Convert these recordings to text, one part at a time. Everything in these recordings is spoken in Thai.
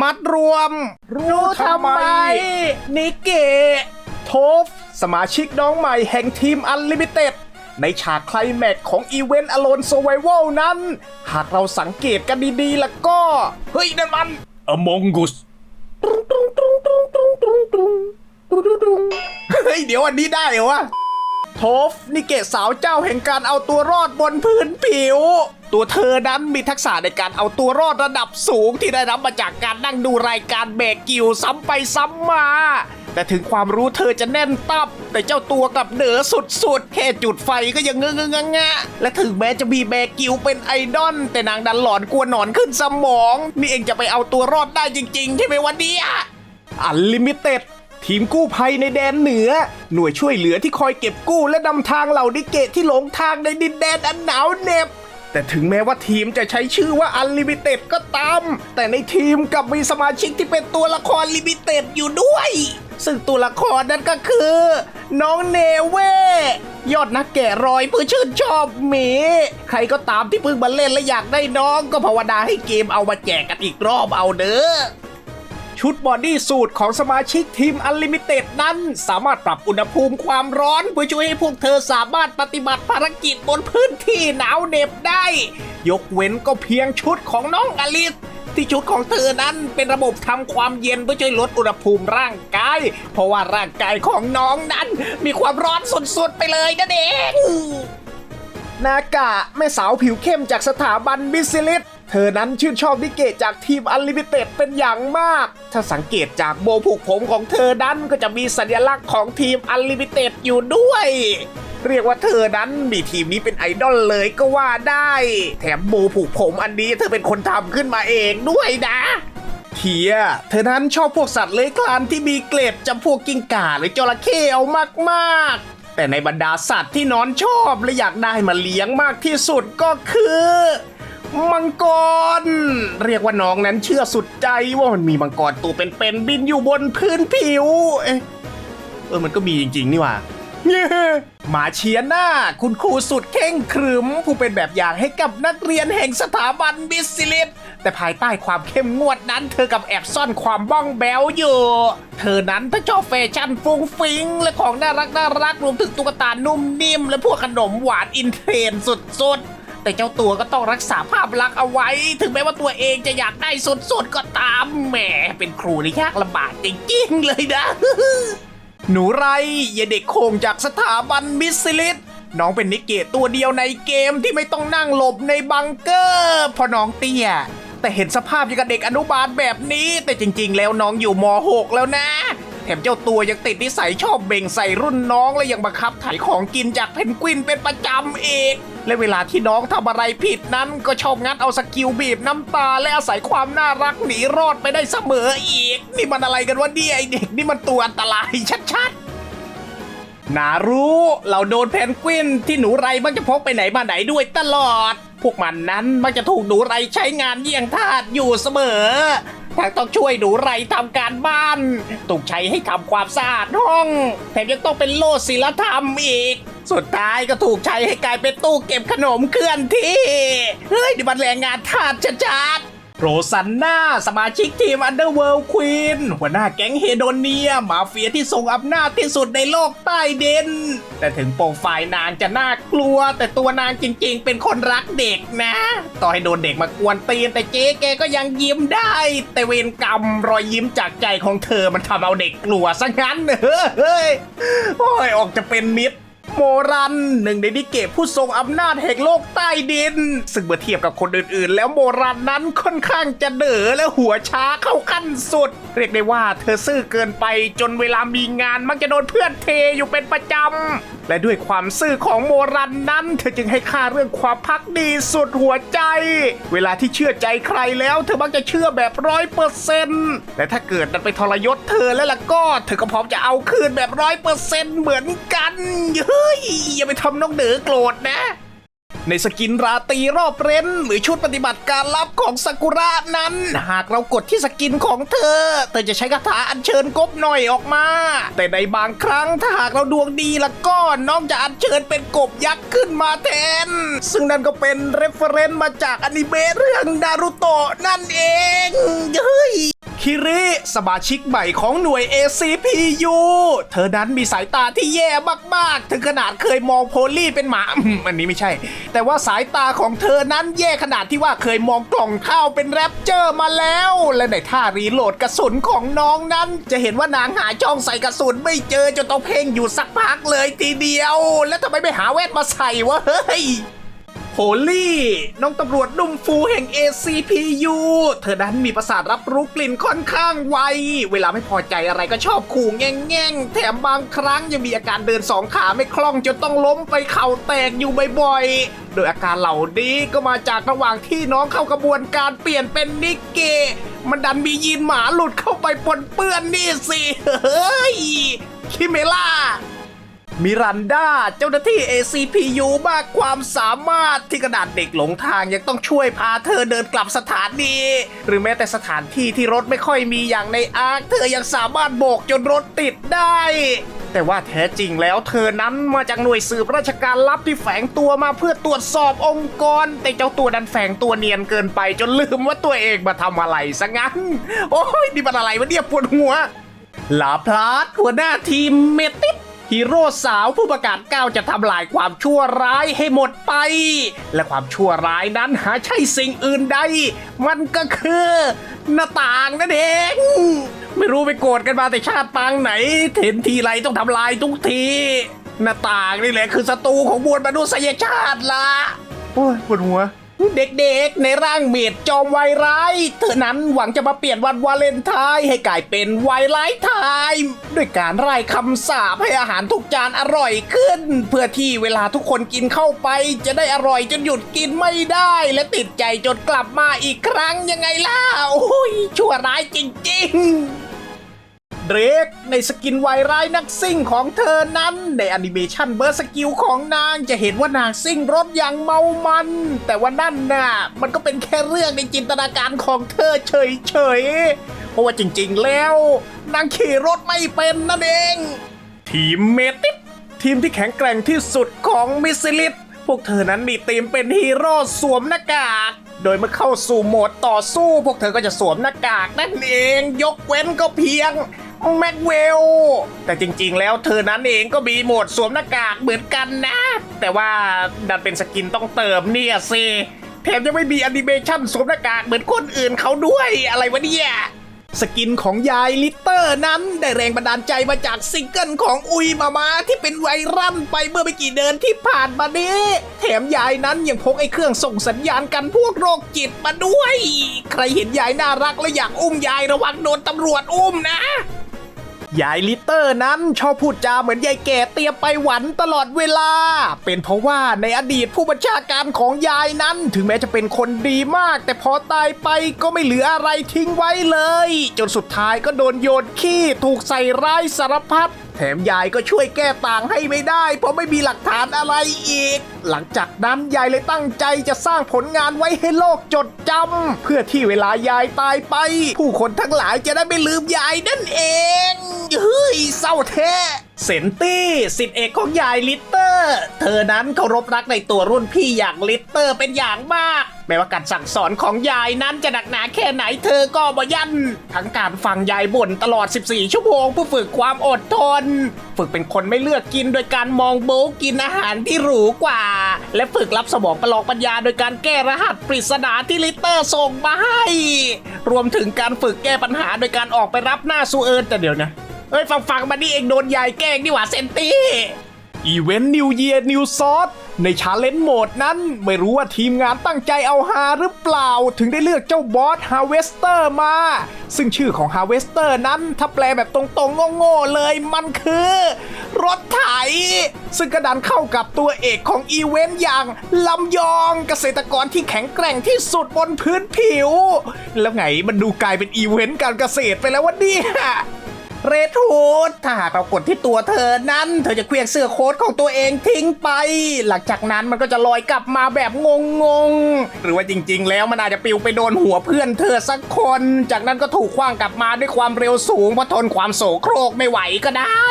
มัดรวม รู้ทำไม นิเกะโทฟสมาชิกน้องใหม่แห่งทีมอันลิมิเต็ด ในฉากไคลแม็กซ์ของอีเวนต์อโลน s u r v i v a l นั้น หากเราสังเกตกันดีๆ แล้วก็ เฮ้ย นั่นมัน Among Us เฮ้ย เดี๋ยวอันนี้ได้เหรอวะโทฟนิเกะสาวเจ้าแห่งการเอาตัวรอดบนพื้นผิว ตัวเธอนั้นมีทักษะในการเอาตัวรอดระดับสูงที่ได้รับมาจากการนั่งดูรายการแบกกิวซ้ำไปซ้ำมา แต่ถึงความรู้เธอจะแน่นตับ แต่เจ้าตัวกับเหนือสุดๆแค่จุดไฟก็ยังเงงงงะและถึงแม้จะมีแบกกิวเป็นไอดอลแต่นางดันหลอนกลัวหนอนขึ้นสมอง นี่เองจะไปเอาตัวรอดได้จริงๆใช่ไหมวันนี้อันลิมิเต็ดทีมกู้ภัยในแดนเหนือ หน่วยช่วยเหลือที่คอยเก็บกู้และนำทางเหล่าดิเกตที่หลงทางในดินแดนอันหนาวเหน็บ แต่ถึงแม้ว่าทีมจะใช้ชื่อว่าอันลิมิเต็ดก็ตาม แต่ในทีมกับมีสมาชิกที่เป็นตัวละครลิมิเต็ดอยู่ด้วย ซึ่งตัวละครนั้นก็คือ น้องเนเว่ยอดนักแกะรอยเพื่อชื่นชอบหมี ใครก็ตามที่เพิ่งมาเล่นและอยากได้น้องก็ภาวนาให้เกมเอามาแจกกันอีกรอบเอาเด้อ ชุดบอดี้สูทของสมาชิกทีมอันลิมิเต็ดนั้น สามารถปรับอุณหภูมิความร้อนเพื่อช่วยให้พวกเธอสามารถปฏิบัติภารกิจบนพื้นที่หนาวเหน็บได้ ยกเว้นก็เพียงชุดของน้องอลิสที่ชุดของเธอนั้นเป็นระบบทำความเย็นเพื่อช่วยลดอุณหภูมิร่างกาย เพราะว่าร่างกายของน้องนั้นมีความร้อนสุดๆไปเลยนั่นเอง นากะแม่สาวผิวเข้มจากสถาบันบิสซิลิส เธอนั้นชื่นชอบนิเกะจากทีมอันลิมิเต็ดเป็นอย่างมาก ถ้าสังเกตจากโบผูกผมของเธอนั้นก็จะมีสัญลักษณ์ของทีมอันลิมิเต็ดอยู่ด้วย เรียกว่าเธอนั้นมีทีมนี้เป็นไอดอลเลยก็ว่าได้ แถมโบผูกผมอันนี้เธอเป็นคนทำขึ้นมาเองด้วยนะเทียเธอนั้นชอบพวกสัตว์เลื้อยคลานที่มีเกล็ดจำพวกกิ้งก่าหรือจระเข้เอามากๆ แต่ในบรรดาสัตว์ที่น้อนชอบและอยากได้มาเลี้ยงมากที่สุดก็คือ มังกร เรียกว่าน้องนั้นเชื่อสุดใจว่ามันมีมังกรตัวเป็นๆบินอยู่บนพื้นผิว เอ๊ะเออมันก็มีจริง ๆ นี่ว่าหมาเชียน่าคุณครูสุดเข่งขรึม ผู้เป็นแบบอย่างให้กับนักเรียนแห่งสถาบันบิสซิลิสแต่ภายใต้ความเข้มงวดนั้น เธอกับแอบซ่อนความบ้องแบวอยู่ เธอนั้นถ้าชอบแฟชั่นฟุ้งฟิง และของน่ารักน่ารักรวมถึงตุ๊กตานุ่มนิ่ม และพวกขนมหวานอินเทรนด์สุดๆ แต่เจ้าตัวก็ต้องรักษาภาพลักษณ์เอาไว้ ถึงแม้ว่าตัวเองจะอยากได้สุดๆก็ตามแหมเป็นครูที่ยากลำบากจริงๆเลยนะ หนูไรอย่าเด็กโคงจากสถาบันมิสซิลิสน้องเป็นนิกเกตตัวเดียวในเกมที่ไม่ต้องนั่งหลบในบังเกอร์เพราะน้องเตี้ยแต่เห็นสภาพอย่างกับเด็กอนุบาลแบบนี้ แต่จริงๆ แล้วน้องอยู่ม .6 แล้วนะ ถมเจ้าตัวยังติดนิสัยชอบเบ่งใส่รุ่นน้องและยังบังคับถ่ายของกินจากเพนกวินเป็นประจำเองและเวลาที่น้องทำอะไรผิดนั้นก็ชอบงัดเอาสกิลบีบน้ำตา และอาศัยความน่ารักหนีรอดไปได้เสมออีก นี่มันอะไรกันวะเนี่ยไอเด็กนี่มันตัวอันตรายชัดๆนารู้เราโดนแพนกวินที่หนูไรมักจะพกไปไหนมาไหนด้วยตลอด พวกมันนั้นมักจะถูกหนูไรใช้งานเยี่ยงทาสอยู่เสมอ ทั้งต้องช่วยหนูไรทำการบ้านต้องใช้ให้ทำความสะอาดห้อง แถมยังต้องเป็นโลดศิลธรรมอีก สุดท้ายก็ถูกใช้ให้กลายเป็นตู้เก็บขนมเคลื่อนที่ เฮ้ยนี่มันแรงงานทาสชัดๆ โรซันน่าสมาชิกทีมอันเดอร์เวิลด์ควีนหัวหน้าแก๊งเฮโดเนีย มาเฟียที่ทรงอำนาจที่สุดในโลกใต้ดินแต่ถึงโปรไฟล์นางจะน่ากลัว แต่ตัวนางจริงๆ เป็นคนรักเด็กนะ ต่อให้โดนเด็กมากวนตีนแต่เจ๊แกก็ยังยิ้มได้ แต่เวรกรรมรอยยิ้มจากใจของเธอมันทำเอาเด็กกลัวซะงั้นเฮ้ยโอ้ยออกจะเป็นมิตร โมรัน หนึ่งในนิเกะผู้ทรงอำนาจแห่งโลกใต้ดิน ซึ่งเมื่อเทียบกับคนอื่นๆ แล้วโมรันนั้นค่อนข้างจะเด๋อและหัวช้าเข้าขั้นสุด เรียกได้ว่าเธอซื่อเกินไปจนเวลามีงานมักจะโดนเพื่อนเทอยู่เป็นประจำ และด้วยความซื่อของโมรันนั้น เธอจึงให้ค่าเรื่องความพักดีสุดหัวใจ เวลาที่เชื่อใจใครแล้ว เธอมักจะเชื่อแบบร้อยเปอร์เซนต์และถ้าเกิดมันไปทรยศเธอแล้วล่ะก็ เธอก็พร้อมจะเอาคืนแบบร้อยเปอร์เซนต์เหมือนกันเฮ้ยอย่าไปทำน้องเด๋อโกรธนะ ในสกินราตรีรอบเร้น หรือชุดปฏิบัติการลับของซากุระนั้น หากเรากดที่สกินของเธอ เธอจะใช้คาถาอัญเชิญกบหน่อยออกมา แต่ในบางครั้งถ้าหากเราดวงดีล้วก็น้องจะอัญเชิญเป็นกบยักษ์ขึ้นมาแทน ซึ่งนั่นก็เป็นเรฟเฟรนซ์มาจากอนิเมะเรื่องนารูโตะนั่นเองเฮ้ย คิริสมาชิกใหม่ของหน่วย ACPU เธอนั้นมีสายตาที่แย่มากๆ ถึงขนาดเคยมองโพลี่เป็นหมาอืมอันนี้ไม่ใช่ แต่ว่าสายตาของเธอนั้นแย่ขนาดที่ว่าเคยมองกล่องข้าวเป็นแรปเจอร์มาแล้ว และในท่ารีโหลดกระสุนของน้องนั้น จะเห็นว่านางหาช่องใส่กระสุนไม่เจอจนต้องเพ่งอยู่สักพักเลยทีเดียว แล้วทำไมไม่หาแว่นมาใส่วะเฮ้ย ฮลี่ น้องตำรวจนุ่มฟูแห่ง ACPU เธอนั้นมีประสาทรับรู้กลิ่นค่อนข้างไว เวลาไม่พอใจอะไรก็ชอบขู่แง่งๆแถมบางครั้งยังมีอาการเดินสองขาไม่คล่องจนต้องล้มไปเข่าแตกอยู่บ่อยๆ โดยอาการเหล่านี้ก็มาจากระหว่างที่น้องเข้ากระบวนการเปลี่ยนเป็นนิกเกมันดันมียีนหมาหลุดเข้าไปปนเปื้อนนี่สิ เฮ้ย คิเมล่า มิรันดาเจ้าหน้าที่ ACPU มากความสามารถที่กระดาษเด็กหลงทางยังต้องช่วยพาเธอเดินกลับสถานีหรือแม้แต่สถานที่ที่รถไม่ค่อยมีอย่างในอาร์คเธอยังสามารถโบกจนรถติดได้ แต่ว่าแท้จริงแล้วเธอนั้นมาจากหน่วยสืบราชการลับที่แฝงตัวมาเพื่อตรวจสอบองค์กร แต่เจ้าตัวดันแฝงตัวเนียนเกินไปจนลืมว่าตัวเองมาทำอะไรซะงั้น โอ้ยนี่มันอะไรวะเนี่ยปวดหัวลาพลาดหัวหน้าทีมเมติส ฮีโร่สาวผู้ประกาศก้าวจะทำลายความชั่วร้ายให้หมดไป และความชั่วร้ายนั้นหาใช่สิ่งอื่นใด มันก็คือ หน้าต่างนั่นเอง ไม่รู้ไปโกรธกันมาแต่ชาติปางไหนเห็นทีไรต้องทำลายทุกที หน้าต่างนี่แหละคือศัตรูของมวลมนุษยชาติละโอ้ยปวดหัว เด็กๆ ในร่างเมดจอมวายร้าย เธอนั้นหวังจะมาเปลี่ยนวันวาเลนไทน์ให้กลายเป็นวายร้ายไทม์ด้วยการไล่คำสาปให้อาหารทุกจานอร่อยขึ้น เพื่อที่เวลาทุกคนกินเข้าไป จะได้อร่อยจนหยุดกินไม่ได้ และติดใจจนกลับมาอีกครั้งยังไงล่ะโอ้ยชั่วร้ายจริง ๆ เดรกในสกินวายร้ายนักซิ่งของเธอนั้น ในแอนิเมชันเบอร์สกิลของนางจะเห็นว่านางซิ่งรถอย่างเมามัน แต่ว่านั่นน่ะมันก็เป็นแค่เรื่องในจินตนาการของเธอเฉยๆ เพราะว่าจริงๆแล้ว นางขี่รถไม่เป็นนั่นเอง ทีมเมติสทีมที่แข็งแกร่งที่สุดของมิสซิลิสพวกเธอนั้นมีทีมเป็นฮีโร่สวมหน้ากาก โดยเมื่อเข้าสู่โหมดต่อสู้ พวกเธอก็จะสวมหน้ากากนั่นเอง ยกเว้นก็เพียง แม็กเวล แต่จริงๆ แล้วเธอนั้นเองก็มีโหมดสวมหน้ากากเหมือนกันนะ แต่ว่าดันเป็นสกินต้องเติมเนี่ยสิแถมยังไม่มีแอนิเมชันสวมหน้ากากเหมือนคนอื่นเขาด้วยอะไรวะเนี่ยสกินของยายลิตเตอร์นั้นได้แรงบันดาลใจมาจากซิงเกิลของอุยมามาที่เป็นไวรัลไปเมื่อไม่กี่เดือนที่ผ่านมานี้ แถมยายนั้นยังพกไอ้เครื่องส่งสัญญาณกันพวกโรคจิตมาด้วย ใครเห็นยายน่ารักและอยากอุ้มยายระวังโดนตำรวจอุ้มนะ ยายลิเตอร์นั้นชอบพูดจาเหมือนยายแก่เตรียมไปหวันตลอดเวลา เป็นเพราะว่าในอดีตผู้บัญชาการของยายนั้น ถึงแม้จะเป็นคนดีมาก แต่พอตายไปก็ไม่เหลืออะไรทิ้งไว้เลย จนสุดท้ายก็โดนโยนขี้ถูกใส่ร้ายสารพัดแถมยายก็ช่วยแก้ต่างให้ไม่ได้ เพราะไม่มีหลักฐานอะไรอีก หลังจากนั้นยายเลยตั้งใจจะสร้างผลงานไว้ให้โลกจดจำเพื่อที่เวลายายตายไป ผู้คนทั้งหลายจะได้ไม่ลืมยายนั่นเอง เฮ้ยเศร้าแท้เซนตี้สิทธิเอกของยายลิตเตอร์ เธอนั้นเคารพรักในตัวรุ่นพี่อย่างลิตเตอร์เป็นอย่างมาก แม้ว่าการสั่งสอนของยายนั้นจะหนักหนาแค่ไหนเธอก็บ่ยัน ทั้งการฟังยายบ่นตลอด 14 ชั่วโมงเพื่อฝึกความอดทน ฝึกเป็นคนไม่เลือกกินโดยการมองโบกกินอาหารที่หรูกว่า และฝึกรับสมองประลองปัญญาโดยการแก้รหัสปริศนาที่ลิตเตอร์ส่งมาให้ รวมถึงการฝึกแก้ปัญหาโดยการออกไปรับหน้าซูเอิร์นแต่เดี๋ยวนะ เอ้ยฟังฟังมานี่เองโดนยายแกล้งนี่หว่าเซนตี้ อีเวนต์นิวเยียร์นิวซอสในชาเลนจ์โหมดนั้น ไม่รู้ว่าทีมงานตั้งใจเอาฮาหรือเปล่า ถึงได้เลือกเจ้าบอสฮาเวสเตอร์มา ซึ่งชื่อของฮาเวสเตอร์นั้น ถ้าแปลแบบตรงๆโง่ๆเลยมันคือ รถไถ ซึ่งกระดันเข้ากับตัวเอกของอีเวนต์อย่างลำยองเกษตรกรที่แข็งแกร่งที่สุดบนพื้นผิว แล้วไงมันดูกลายเป็นอีเวนต์การเกษตรไปแล้ววะเนี่ย รดฮูดถ้าหากเรากดที่ตัวเธอนั้น เธอจะเคลียงเสื้อโค้ทของตัวเองทิ้งไป หลังจากนั้นมันก็จะลอยกลับมาแบบงงๆหรือว่าจริง ๆ แล้วมันอาจจะปิวไปโดนหัวเพื่อนเธอสักคน จากนั้นก็ถูกคว้างกลับมาด้วยความเร็วสูงเพราะทนความโสโครกไม่ไหวก็ได้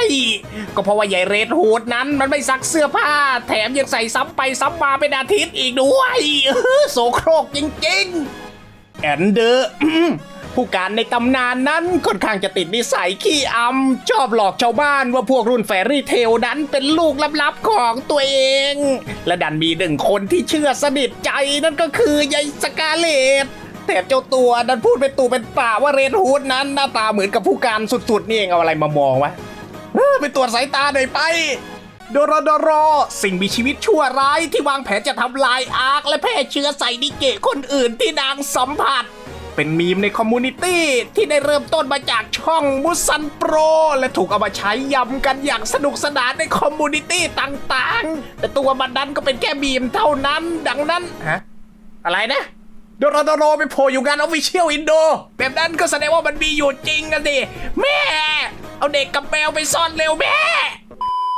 ก็เพราะว่าใหญ่เรดฮูดนั้นมันไม่ซักเสื้อผ้า แถมยังใส่ซ้ำไปซ้ำมาเป็นอาทิตย์อีกด้วยโสโครกจริง ๆ แอนเดอร์ ผู้การในตำนานนั้นค่อนข้างจะติดนิสัยขี้อำชอบหลอกชาวบ้านว่าพวกรุ่นแฟรี่เทลนั้นเป็นลูกลับๆของตัวเอง และดันมีหนึ่งคนที่เชื่อสนิทใจนั่นก็คือยายสกาเลตแถมเจ้าตัวนั้นพูดเป็นตูเป็นป่าว่าเรนฮูดนั้นหน้าตาเหมือนกับผู้การสุดๆนี่เองเอาอะไรมามองวะเออไปตรวจสายตาหน่อยไปโดโรโดโรสิ่งมีชีวิตชั่วร้ายที่วางแผนจะทำลายอาร์คและแพร่เชื้อใส่นิเกะคนอื่นที่นางสัมผัส เป็นมีมในคอมมูนิตี้ที่ได้เริ่มต้นมาจากช่องมุสันโปรและถูกเอามาใช้ยำกันอย่างสนุกสนานในคอมมูนิตี้ต่างๆ แต่ตัวมันนั้นก็เป็นแค่มีมเท่านั้น ดังนั้นฮะอะไรนะโดโรโดโรไปโผล่อยู่งานออฟฟิเชียลอินโดแบบนั้นก็แสดงว่ามันมีอยู่จริงกันดิแม่ เอาเด็กกับแมวไปซ่อนเร็วแม่